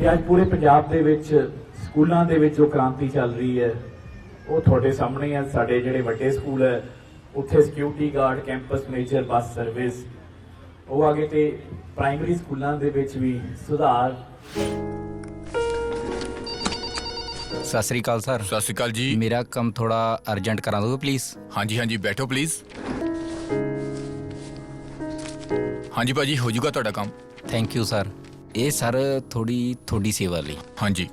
ਤੇ ਅੱਜ ਪੂਰੇ ਪੰਜਾਬ ਦੇ ਵਿੱਚ ਸਕੂਲਾਂ ਦੇ ਵਿੱਚ ਜੋ ਕ੍ਰਾਂਤੀ ਚੱਲ ਰਹੀ ਹੈ ਉਹ ਤੁਹਾਡੇ ਸਾਹਮਣੇ ਹੈ। ਸਾਡੇ ਜਿਹੜੇ ਵੱਡੇ ਸਕੂਲ ਹੈ ਉੱਥੇ security guard campus major bus service ਉਹ ਆਗੇ ਤੇ ਪ੍ਰਾਇਮਰੀ ਸਕੂਲਾਂ ਦੇ ਵਿੱਚ ਵੀ ਸੁਧਾਰ। ਸਤਿ ਸ੍ਰੀ ਅਕਾਲ ਸਰ। ਸਤਿ ਸ਼੍ਰੀ ਅਕਾਲ ਜੀ। ਮੇਰਾ ਕੰਮ ਥੋੜਾ ਅਰਜੈਂਟ ਕਰਾ ਦਿਓ ਪਲੀਜ਼ ਹਾਂਜੀ ਹਾਂਜੀ ਬੈਠੋ ਪਲੀਜ਼ ਹਾਂਜੀ ਭਾਜੀ ਹੋ ਜਾਊਗਾ ਤੁਹਾਡਾ ਕੰਮ। ਥੈਂਕ ਯੂ ਸਰ ਇਹ ਸਰ ਥੋੜੀ ਤੁਹਾਡੀ ਸੇਵਾ ਲਈ ਹਾਂਜੀ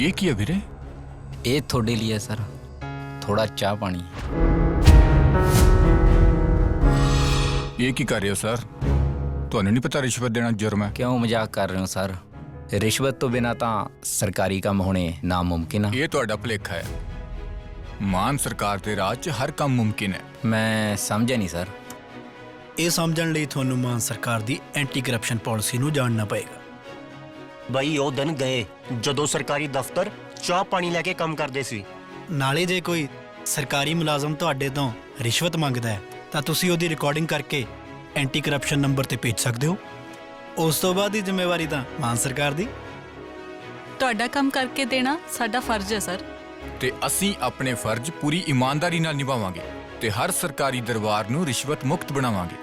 ਇਹ ਕੀ ਹੈ ਵੀਰੇ ਇਹ ਤੁਹਾਡੇ ਲਈ ਹੈ ਸਰ ਥੋੜਾ ਚਾਹ ਪਾਣੀ ਇਹ ਕੀ ਕਰ ਰਹੇ ਹੋ ਸਰ ਤੁਹਾਨੂੰ ਨਹੀਂ ਪਤਾ ਰਿਸ਼ਵਤ ਦੇਣਾ ਜੁਰਮ ਹੈ ਕਿਉਂ ਮਜ਼ਾਕ ਕਰ ਰਹੇ ਹੋ ਸਰ ਰਿਸ਼ਵਤ ਤੋਂ ਬਿਨਾ ਤਾਂ ਸਰਕਾਰੀ ਕੰਮ ਹੋਣੇ ਨਾਮੁਮਕਿਨ ਆ ਇਹ ਤੁਹਾਡਾ ਭੁਲੇਖਾ ਹੈ ਮਾਨ ਸਰਕਾਰ ਦੇ ਰਾਜ 'ਚ ਹਰ ਕੰਮ ਮੁਮਕਿਨ ਹੈ ਮੈਂ ਸਮਝਿਆ ਨਹੀਂ ਸਰ ਇਹ ਸਮਝਣ ਲਈ ਤੁਹਾਨੂੰ ਮਾਨ ਸਰਕਾਰ ਦੀ ਐਂਟੀ ਕਰਪਸ਼ਨ ਪਾਲਿਸੀ ਨੂੰ ਜਾਣਨਾ ਪਏਗਾ। ਬਈ ਉਹ ਦਿਨ ਗਏ ਜਦੋਂ ਸਰਕਾਰੀ ਦਫ਼ਤਰ ਚਾਹ ਪਾਣੀ ਲੈ ਕੇ ਕੰਮ ਕਰਦੇ ਸੀ। ਨਾਲੇ ਜੇ ਕੋਈ ਸਰਕਾਰੀ ਮੁਲਾਜ਼ਮ ਤੁਹਾਡੇ ਤੋਂ ਰਿਸ਼ਵਤ ਮੰਗਦਾ ਹੈ ਤਾਂ ਤੁਸੀਂ ਉਹਦੀ ਰਿਕਾਰਡਿੰਗ ਕਰਕੇ ਐਂਟੀ ਕਰਪਸ਼ਨ ਨੰਬਰ ਤੇ ਭੇਜ ਸਕਦੇ ਹੋ। ਉਸ ਤੋਂ ਬਾਅਦ ਦੀ ਜ਼ਿੰਮੇਵਾਰੀ ਤਾਂ ਮਾਨ ਸਰਕਾਰ ਦੀ। ਤੁਹਾਡਾ ਕੰਮ ਕਰਕੇ ਦੇਣਾ ਸਾਡਾ ਫਰਜ਼ ਹੈ ਸਰ। ਤੇ ਅਸੀਂ ਆਪਣੇ ਫਰਜ਼ ਪੂਰੀ ਇਮਾਨਦਾਰੀ ਨਾਲ ਨਿਭਾਵਾਂਗੇ। ਤੇ ਹਰ ਸਰਕਾਰੀ ਦਰਬਾਰ ਨੂੰ ਰਿਸ਼ਵਤ ਮੁਕਤ ਬਣਾਵਾਂਗੇ।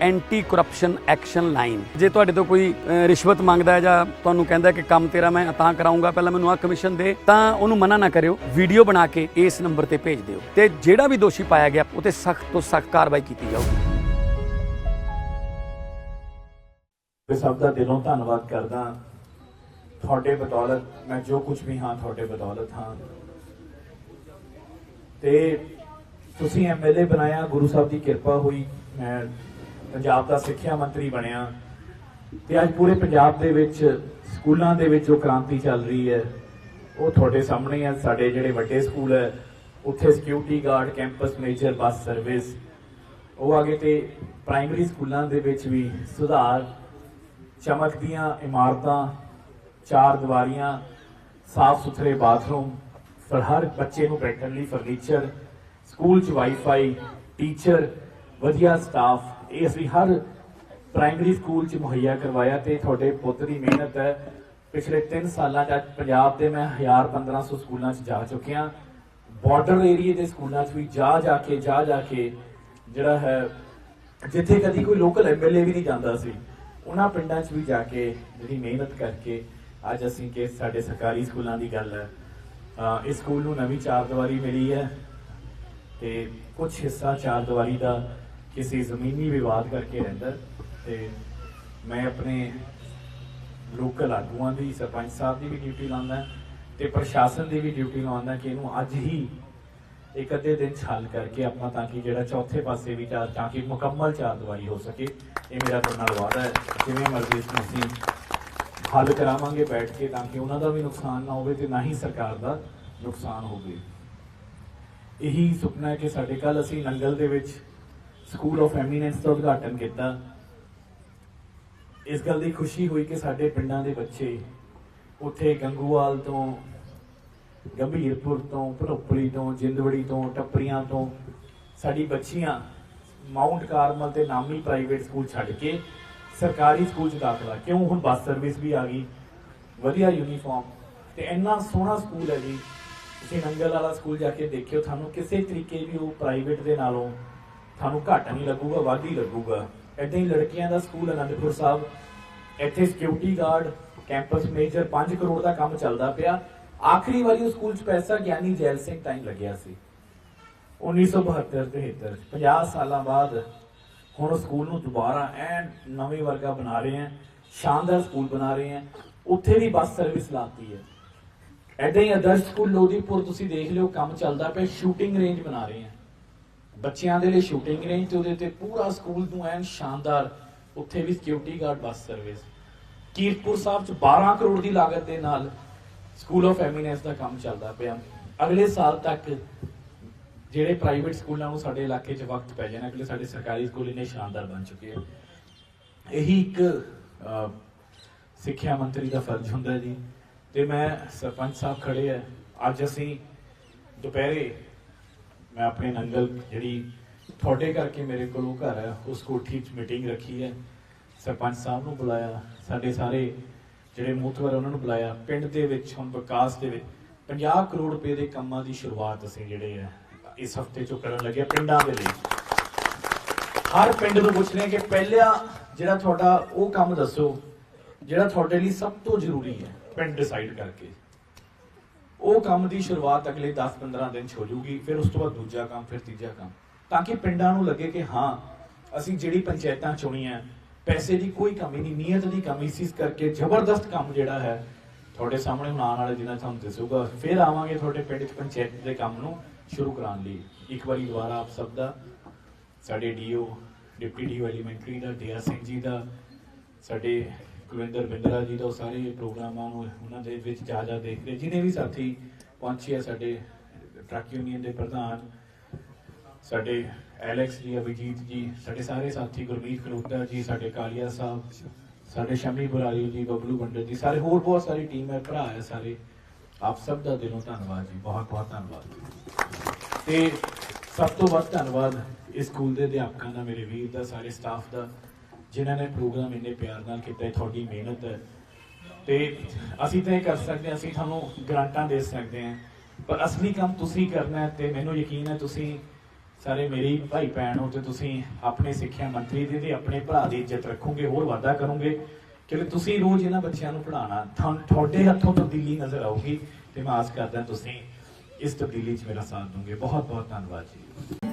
ਐਂਟੀ ਕਰਪਸ਼ਨ ਐਕਸ਼ਨ ਲਾਈਨ ਜੇ ਤੁਹਾਡੇ ਤੋਂ ਕੋਈ ਰਿਸ਼ਵਤ ਮੰਗਦਾ ਹੈ ਜਾਂ ਤੁਹਾਨੂੰ ਕਹਿੰਦਾ ਹੈ ਕਿ ਕੰਮ ਤੇਰਾ ਮੈਂ ਤਾਂ ਕਰਾਉਂਗਾ ਪਹਿਲਾਂ ਮੈਨੂੰ ਆਹ ਕਮਿਸ਼ਨ ਦੇ ਤਾਂ ਉਹਨੂੰ ਮਨਾ ਨਾ ਕਰਿਓ। ਵੀਡੀਓ ਬਣਾ ਕੇ ਇਸ ਨੰਬਰ ਤੇ ਭੇਜ ਦਿਓ। ਤੇ ਜਿਹੜਾ ਵੀ ਦੋਸ਼ੀ ਪਾਇਆ ਗਿਆ ਉਹ ਤੇ ਸਖਤ ਤੋਂ ਸਖਤ ਕਾਰਵਾਈ ਕੀਤੀ ਜਾਊਗੀ। ਮੈਂ ਸਭ ਦਾ ਦਿਲੋਂ ਧੰਨਵਾਦ ਕਰਦਾ ਤੁਹਾਡੇ ਬਦੌਲਤ ਮੈਂ ਜੋ ਕੁਝ ਵੀ ਹਾਂ ਤੁਹਾਡੇ ਬਦੌਲਤ ਹਾਂ। ਤੇ ਤੁਸੀਂ ਐਮਐਲਏ ਬਣਾਇਆ, ਗੁਰੂ ਸਾਹਿਬ ਦੀ ਕਿਰਪਾ ਹੋਈ, ਮੈਂ ਪੰਜਾਬ ਦਾ ਸਿੱਖਿਆ ਮੰਤਰੀ ਬਣਿਆ। ਤੇ ਅੱਜ ਪੂਰੇ ਪੰਜਾਬ ਦੇ ਵਿੱਚ, ਸਕੂਲਾਂ ਦੇ ਵਿੱਚ ਜੋ ਕ੍ਰਾਂਤੀ ਚੱਲ ਰਹੀ ਹੈ, ਉਹ ਤੁਹਾਡੇ ਸਾਹਮਣੇ ਹੈ। ਸਾਡੇ ਜਿਹੜੇ ਵੱਡੇ ਸਕੂਲ ਹੈ, ਉੱਥੇ security guard campus manager bus service ਉਹ ਆਗੇ ਤੇ ਪ੍ਰਾਇਮਰੀ ਸਕੂਲਾਂ ਦੇ ਵਿੱਚ ਵੀ ਸੁਧਾਰ ਚਮਕਦੀਆਂ ਇਮਾਰਤਾਂ, ਚਾਰ ਦੀਵਾਰੀਆਂ ਸਾਫ਼ ਸੁਥਰੇ ਬਾਥਰੂਮ, ਫਿਰ ਹਰ ਬੱਚੇ ਨੂੰ ਬੈਠਣ ਲਈ ਫਰਨੀਚਰ ਸਕੂਲ 'ਚ ਵਾਈਫਾਈ ਟੀਚਰ ਵਧੀਆ ਸਟਾਫ ਇਹ ਅਸੀਂ ਹਰ ਪ੍ਰਾਇਮਰੀ ਸਕੂਲ 'ਚ ਮੁਹੱਈਆ ਕਰਵਾਇਆ ਤੇ ਤੁਹਾਡੇ ਪੁੱਤ ਦੀ ਮਿਹਨਤ ਹੈ। ਪਿਛਲੇ 3 ਸਾਲਾਂ 'ਚ ਅੱਜ ਪੰਜਾਬ ਦੇ ਮੈਂ 1000 1500 ਸਕੂਲਾਂ 'ਚ ਜਾ ਚੁੱਕਿਆ ਬਾਰਡਰ ਏਰੀਏ ਦੇ ਸਕੂਲਾਂ 'ਚ ਵੀ ਜਾ ਜਾ ਕੇ, ਜਾ ਜਾ ਕੇ ਜਿਹੜਾ ਹੈ, ਜਿੱਥੇ ਕਦੀ ਕੋਈ ਲੋਕਲ ਐਮਐਲਏ ਵੀ ਨਹੀਂ ਜਾਂਦਾ ਸੀ, ਉਹਨਾਂ ਪਿੰਡਾਂ 'ਚ ਵੀ ਜਾ ਕੇ ਜਿਹੜੀ ਮਿਹਨਤ ਕਰਕੇ ਅੱਜ ਅਸੀਂ ਕਿ ਸਾਡੇ ਸਰਕਾਰੀ ਸਕੂਲਾਂ ਦੀ ਗੱਲ ਹੈ। ਇਸ ਸਕੂਲ ਨੂੰ ਨਵੀਂ ਚਾਰ ਦੀਵਾਰੀ ਮਿਲੀ ਹੈ। ਤੇ ਕੁਝ ਹਿੱਸਾ ਚਾਰ ਦੀਵਾਰੀ ਦਾ ਕਿਸੇ ਜ਼ਮੀਨੀ ਵਿਵਾਦ ਕਰਕੇ ਰਹਿੰਦਾ ਤੇ ਮੈਂ ਆਪਣੇ ਲੋਕਲ ਆਗੂਆਂ ਦੀ, ਸਰਪੰਚ ਸਾਹਿਬ ਦੀ ਵੀ ਡਿਊਟੀ ਲਾਉਂਦਾ ਤੇ ਪ੍ਰਸ਼ਾਸਨ ਦੀ ਵੀ ਡਿਊਟੀ ਲਾਉਂਦਾ ਕਿ ਇਹਨੂੰ ਅੱਜ ਹੀ ਇੱਕ ਅੱਧੇ ਦਿਨ 'ਚ ਹੱਲ ਕਰਕੇ ਆਪਾਂ ਤਾਂ ਕਿ ਜਿਹੜਾ ਚੌਥੇ ਪਾਸੇ ਵੀ ਚਾਰ, ਤਾਂ ਕਿ ਮੁਕੰਮਲ ਚਾਰ ਦਵਾਈ ਹੋ ਸਕੇ। ਇਹ ਮੇਰਾ ਤੁਹਾਡੇ ਨਾਲ ਵਾਅਦਾ ਹੈ। ਜਿਵੇਂ ਮਰਜ਼ੀ ਇਸ ਅਸੀਂ ਹੱਲ ਕਰਾਵਾਂਗੇ ਬੈਠ ਕੇ ਤਾਂ ਕਿ ਉਹਨਾਂ ਦਾ ਵੀ ਨੁਕਸਾਨ ਨਾ ਹੋਵੇ ਤੇ ਨਾ ਹੀ ਸਰਕਾਰ ਦਾ ਨੁਕਸਾਨ ਹੋਵੇ। ਇਹੀ ਸੁਪਨਾ ਹੈ ਕਿ ਸਾਡੇ ਕੱਲ ਅਸੀਂ ਨੰਗਲ ਦੇ ਵਿੱਚ ਸਕੂਲ ਆਫ ਐਮੀਨੈਂਸ ਦਾ ਉਦਘਾਟਨ ਕੀਤਾ। ਇਸ ਗੱਲ ਦੀ ਖੁਸ਼ੀ ਹੋਈ ਕਿ ਸਾਡੇ ਪਿੰਡਾਂ ਦੇ ਬੱਚੇ ਉੱਥੇ ਗੰਗੂਵਾਲ ਤੋਂ, ਗੰਭੀਰਪੁਰ ਤੋਂ, ਭਰੋਪਲੀ ਤੋਂ, ਜਿੰਦਵੜੀ ਤੋਂ, ਟੱਪਰੀਆਂ ਤੋਂ ਸਾਡੀ ਬੱਚੀਆਂ ਮਾਊਂਟ ਕਾਰਮਲ ਤੇ ਨਾਮੀ ਪ੍ਰਾਈਵੇਟ ਸਕੂਲ ਛੱਡ ਕੇ ਸਰਕਾਰੀ ਸਕੂਲ 'ਚ ਦਾਖਲਾ। ਕਿਉਂ? ਹੁਣ ਬੱਸ ਸਰਵਿਸ ਵੀ ਆ ਗਈ। ਵਧੀਆ ਯੂਨੀਫਾਰਮ ਤੇ ਇੰਨਾ ਸੋਹਣਾ ਸਕੂਲ ਹੈ ਜੀ। ਤੁਸੀਂ ਨੰਗਲ ਵਾਲਾ ਸਕੂਲ ਜਾ ਕੇ ਦੇਖਿਓ, ਤੁਹਾਨੂੰ ਕਿਸੇ ਤਰੀਕੇ ਵੀ ਉਹ ਪ੍ਰਾਈਵੇਟ ਦੇ ਨਾਲੋਂ ਤੁਹਾਨੂੰ ਘੱਟ ਨਹੀਂ ਲੱਗੂਗਾ, ਵੱਧ ਹੀ ਲੱਗੂਗਾ। ਏਦਾਂ ਹੀ ਲੜਕੀਆਂ ਦਾ ਸਕੂਲ ਅਨੰਦਪੁਰ ਸਾਹਿਬ, ਇੱਥੇ security guard campus major 5 crore ਦਾ ਕੰਮ ਚੱਲਦਾ ਪਿਆ। ਆਖਰੀ ਵਾਰੀ ਉਹ ਸਕੂਲ 'ਚ ਪੈਸਾ ਗਿਆਨੀ ਜੈਲ ਸਿੰਘ ਟਾਈਮ ਲੱਗਿਆ ਸੀ। 1972 73 50 ਸਾਲਾਂ ਬਾਅਦ ਹੁਣ ਉਹ ਸਕੂਲ ਨੂੰ ਦੁਬਾਰਾ ਐਨ ਨਵੇਂ ਵਰਗਾ ਬਣਾ ਰਹੇ ਆ, ਸ਼ਾਨਦਾਰ ਸਕੂਲ ਬਣਾ ਰਹੇ ਆ। ਉੱਥੇ ਵੀ ਬੱਸ ਸਰਵਿਸ ਲਾਤੀ ਹੈ। ਐਦਾਂ ਹੀ ਆਦਰਸ਼ ਸਕੂਲ ਲੋਦੀਪੁਰ ਤੁਸੀਂ ਦੇਖ ਲਿਓ ਕੰਮ ਚੱਲਦਾ ਪਿਆ ਸ਼ੂਟਿੰਗ ਰੇਂਜ ਬਣਾ ਰਹੇ ਆ। ਬੱਚਿਆਂ ਦੇ ਲਈ ਸ਼ੂਟਿੰਗ ਰੇਂਜ ਤੇ ਉਹਦੇ ਤੇ ਪੂਰਾ ਸਕੂਲ ਨੂੰ ਐਨ ਸ਼ਾਨਦਾਰ ਉੱਥੇ ਵੀ security guard bus service Kiratpur Sahib ਚ 12 ਕਰੋੜ ਦੀ ਲਾਗਤ ਦੇ ਨਾਲ ਸਕੂਲ ਆਫ ਐਮੀਨੈਂਸ ਦਾ ਕੰਮ ਚੱਲਦਾ ਪਿਆ। ਅਗਲੇ ਸਾਲ ਤੱਕ ਜਿਹੜੇ ਪ੍ਰਾਈਵੇਟ ਸਕੂਲਾਂ ਨੂੰ ਸਾਡੇ ਇਲਾਕੇ 'ਚ ਵਕਤ ਪੈ ਜਾਣਾ, ਅਗਲੇ ਸਾਡੇ ਸਰਕਾਰੀ ਸਕੂਲ ਇੰਨੇ ਸ਼ਾਨਦਾਰ ਬਣ ਚੁੱਕੇ ਆ। ਇਹੀ ਇੱਕ ਸਿੱਖਿਆ ਮੰਤਰੀ ਦਾ ਫਰਜ਼ ਹੁੰਦਾ ਜੀ। ਤੇ ਮੈਂ ਸਰਪੰਚ ਸਾਹਿਬ ਖੜੇ ਆ। ਅੱਜ ਅਸੀਂ ਦੁਪਹਿਰੇ ਮੈਂ ਆਪਣੇ ਨੰਗਲ ਜਿਹੜੀ ਤੁਹਾਡੇ ਕਰਕੇ ਮੇਰੇ ਕੋਲ ਉਹ ਘਰ ਹੈ ਉਸ ਕੋਠੀ 'ਚ ਮੀਟਿੰਗ ਰੱਖੀ ਹੈ ਸਰਪੰਚ ਸਾਹਿਬ ਨੂੰ ਬੁਲਾਇਆ, ਸਾਡੇ ਸਾਰੇ ਜਿਹੜੇ ਮੂਤਵਰ ਉਹਨਾਂ ਨੂੰ ਬੁਲਾਇਆ। ਪਿੰਡ ਦੇ ਵਿੱਚ, ਹੁਣ ਵਿਕਾਸ ਦੇ ਵਿੱਚ 50 ਕਰੋੜ ਰੁਪਏ ਦੇ ਕੰਮਾਂ ਦੀ ਸ਼ੁਰੂਆਤ ਅਸੀਂ ਜਿਹੜੇ ਆ, ਇਸ ਹਫ਼ਤੇ ਚੋਂ ਕਰਨ ਲੱਗੇ ਪਿੰਡਾਂ ਦੇ ਲਈ। ਹਰ ਪਿੰਡ ਨੂੰ ਪੁੱਛ ਰਹੇ ਹਾਂ ਕਿ ਪਹਿਲਾ ਜਿਹੜਾ ਤੁਹਾਡਾ ਉਹ ਕੰਮ ਦੱਸੋ, ਜਿਹੜਾ ਤੁਹਾਡੇ ਲਈ ਸਭ ਤੋਂ ਜ਼ਰੂਰੀ ਹੈ। ਪਿੰਡ ਡਿਸਾਈਡ ਕਰਕੇ। ਉਹ ਕੰਮ ਦੀ ਸ਼ੁਰੂਆਤ ਅਗਲੇ 10-15 ਦਿਨ 'ਚ ਹੋ ਜਾਊਗੀ, ਫਿਰ ਉਸ ਤੋਂ ਬਾਅਦ ਦੂਜਾ ਕੰਮ, ਫਿਰ ਤੀਜਾ ਕੰਮ। ਤਾਂ ਕਿ ਪਿੰਡਾਂ ਨੂੰ ਲੱਗੇ ਕਿ ਹਾਂ, ਅਸੀਂ ਜਿਹੜੀ ਪੰਚਾਇਤਾਂ ਚੁਣੀਆਂ, ਪੈਸੇ ਦੀ ਕੋਈ ਕਮੀ ਨਹੀਂ, ਨੀਅਤ ਦੀ ਕਮੀ ਸੀ, ਇਸ ਕਰਕੇ ਜ਼ਬਰਦਸਤ ਕੰਮ ਜਿਹੜਾ ਹੈ, ਤੁਹਾਡੇ ਸਾਹਮਣੇ ਹੁਣ ਆਉਣ ਵਾਲੇ ਦਿਨਾਂ ਤੁਹਾਨੂੰ ਦਿਸੂਗਾ। ਫਿਰ ਆਵਾਂਗੇ ਤੁਹਾਡੇ ਪਿੰਡ 'ਚ ਪੰਚਾਇਤ ਦੇ ਕੰਮ ਨੂੰ ਸ਼ੁਰੂ ਕਰਾਉਣ ਲਈ। ਇੱਕ ਵਾਰੀ ਦੁਬਾਰਾ ਆਪ ਸਭ ਦਾ, ਸਾਡੇ ਡੀਓ, ਡਿਪਟੀ ਡੀਓ ਐਲੀਮੈਂਟਰੀ ਦਾ, ਡੀਆਰ ਸਿੰਘ ਜੀ ਦਾ, ਸਾਡੇ ਕੁਲਵਿੰਦਰ ਬਿੰਦਰਾ ਜੀ ਦਾ, ਉਹ ਸਾਰੇ ਪ੍ਰੋਗਰਾਮਾਂ ਨੂੰ ਉਹਨਾਂ ਦੇ ਵਿੱਚ ਜਾ ਜਾ ਦੇਖਦੇ ਜਿਨੇ ਵੀ ਸਾਥੀ ਪਹੁੰਚੇ ਆ ਸਾਡੇ ਟਰੱਕ ਯੂਨੀਅਨ ਦੇ ਪ੍ਰਧਾਨ, ਸਾਡੇ ਐਲੈਕਸ ਜੀ, ਅਭਿਜੀਤ ਜੀ, ਸਾਡੇ ਸਾਰੇ ਸਾਥੀ ਗੁਰਮੀਤ ਖਲੋਟਾ ਜੀ, ਸਾਡੇ ਕਾਲੀਆ ਸਾਹਿਬ, ਸਾਡੇ ਸ਼ਮੀ ਬੁਰਾਲੀ ਜੀ, ਬਬਲੂ ਬੰਡਰ ਜੀ, ਸਾਰੇ ਹੋਰ ਬਹੁਤ ਸਾਰੀ ਟੀਮ ਹੈ, ਭਰਾ ਹੈ ਸਾਰੇ। ਆਪ ਸਭ ਦਾ ਦਿਲੋਂ ਧੰਨਵਾਦ ਜੀ, ਬਹੁਤ ਬਹੁਤ ਧੰਨਵਾਦ। ਤੇ ਸਭ ਤੋਂ ਵੱਧ ਧੰਨਵਾਦ ਇਸ ਸਕੂਲ ਦੇ ਅਧਿਆਪਕਾਂ ਦਾ, ਮੇਰੇ ਵੀਰ ਦਾ, ਸਾਰੇ ਸਟਾਫ ਦਾ। ਜਿਨ੍ਹਾਂ ਨੇ ਪ੍ਰੋਗਰਾਮ ਇੰਨੇ ਪਿਆਰ ਨਾਲ ਕੀਤਾ ਤੁਹਾਡੀ ਮਿਹਨਤ ਹੈ। ਤੇ ਅਸੀਂ ਤਾਂ ਇਹ ਕਰ ਸਕਦੇ ਹਾਂ, ਅਸੀਂ ਤੁਹਾਨੂੰ ਗ੍ਰਾਂਟਾਂ ਦੇ ਸਕਦੇ ਹਾਂ। ਪਰ ਅਸਲੀ ਕੰਮ ਤੁਸੀਂ ਕਰਨਾ ਹੈ ਤੇ ਮੈਨੂੰ ਯਕੀਨ ਹੈ ਤੁਸੀਂ ਸਾਰੇ ਮੇਰੀ ਭਾਈ ਭੈਣ ਹੋ ਤੇ ਤੁਸੀਂ ਆਪਣੇ ਸਿੱਖਿਆ ਮੰਤਰੀ ਦੀ ਤੇ ਆਪਣੇ ਭਰਾ ਦੀ ਇੱਜ਼ਤ ਰੱਖੋਗੇ, ਹੋਰ ਵਾਅਦਾ ਕਰੋਗੇ ਕਿ ਤੁਸੀਂ ਰੋਜ਼ ਇਹਨਾਂ ਬੱਚਿਆਂ ਨੂੰ ਪੜ੍ਹਾਉਣਾ ਤੁਹਾਨੂੰ ਤੁਹਾਡੇ ਹੱਥੋਂ ਤਬਦੀਲੀ ਨਜ਼ਰ ਆਊਗੀ ਤੇ ਮੈਂ ਆਸ ਕਰਦਾ ਤੁਸੀਂ ਇਸ ਤਬਦੀਲੀ 'ਚ ਮੇਰਾ ਸਾਥ ਦੋਗੇ ਬਹੁਤ ਬਹੁਤ ਧੰਨਵਾਦ ਜੀ।